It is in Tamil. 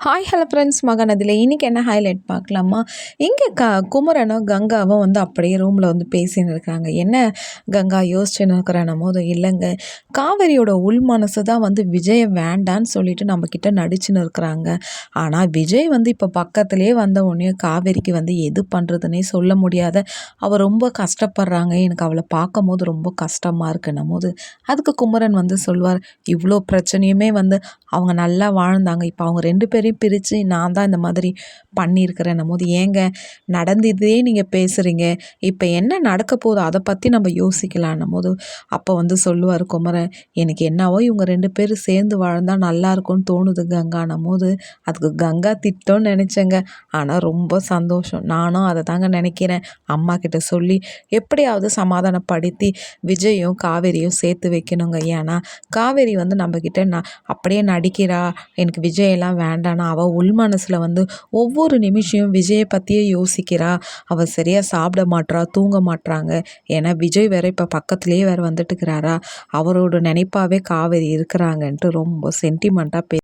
ஹாய் ஹலோ ஃப்ரெண்ட்ஸ் மகனதில் இன்றைக்கி என்ன ஹைலைட் பார்க்கலாமா? இங்கே க குமரனும் கங்காவும் வந்து அப்படியே ரூமில் வந்து பேசின்னு இருக்கிறாங்க என்ன கங்கா யோசிச்சுன்னு இருக்கிறான போது இல்லைங்க. காவேரியோட உள் மனசு தான் வந்து விஜயை வேண்டான்னு சொல்லிட்டு நம்மக்கிட்ட நடிச்சுன்னு இருக்கிறாங்க. ஆனால் விஜய் வந்து இப்போ பக்கத்துலேயே வந்த உடனே காவேரிக்கு வந்து எது பண்ணுறதுனே சொல்ல முடியாத அவள் ரொம்ப கஷ்டப்படுறாங்க. எனக்கு அவளை பார்க்கும் போது ரொம்ப கஷ்டமாக இருக்குன்னும் போது அதுக்கு குமரன் வந்து சொல்வார் இவ்வளோ பிரச்சனையுமே வந்து அவங்க நல்லா வாழ்ந்தாங்க. இப்போ அவங்க ரெண்டு பேரும் மாதிரி பிரித்து நான் தான் இந்த மாதிரி பண்ணியிருக்கிறேன். போது ஏங்க நடந்ததே நீங்கள் பேசுகிறீங்க இப்போ என்ன நடக்க போகுது அதை பற்றி நம்ம யோசிக்கலான்னும் போது அப்போ வந்து சொல்லுவார் குமரன் எனக்கு என்னவோ இவங்க ரெண்டு பேரும் சேர்ந்து வாழ்ந்தால் நல்லா இருக்கும்னு தோணுது கங்கான்னும் போது அதுக்கு கங்கா திட்டம்னு நினச்சேங்க. ஆனால் ரொம்ப சந்தோஷம். நானும் அதை தாங்க நினைக்கிறேன். அம்மா கிட்ட சொல்லி எப்படியாவது சமாதானப்படுத்தி விஜயும் காவேரியும் சேர்த்து வைக்கணுங்க. ஏன்னா காவேரி வந்து நம்மக்கிட்ட நான் அப்படியே நடிக்கிறா. எனக்கு விஜயெல்லாம் வேண்டாம். ஆனால் அவள் உள் மனசில் வந்து ஒவ்வொரு நிமிஷம் விஜயை பற்றியே யோசிக்கிறா. அவள் சரியாக சாப்பிட மாட்றா தூங்க மாட்றாங்க. ஏன்னா விஜய் வேற இப்போ பக்கத்துலேயே வேறு வந்துட்டுக்கிறாரா. அவரோட நினைப்பாவே காவேரி இருக்கிறாங்கன்ட்டு ரொம்ப சென்டிமெண்ட்டாக பே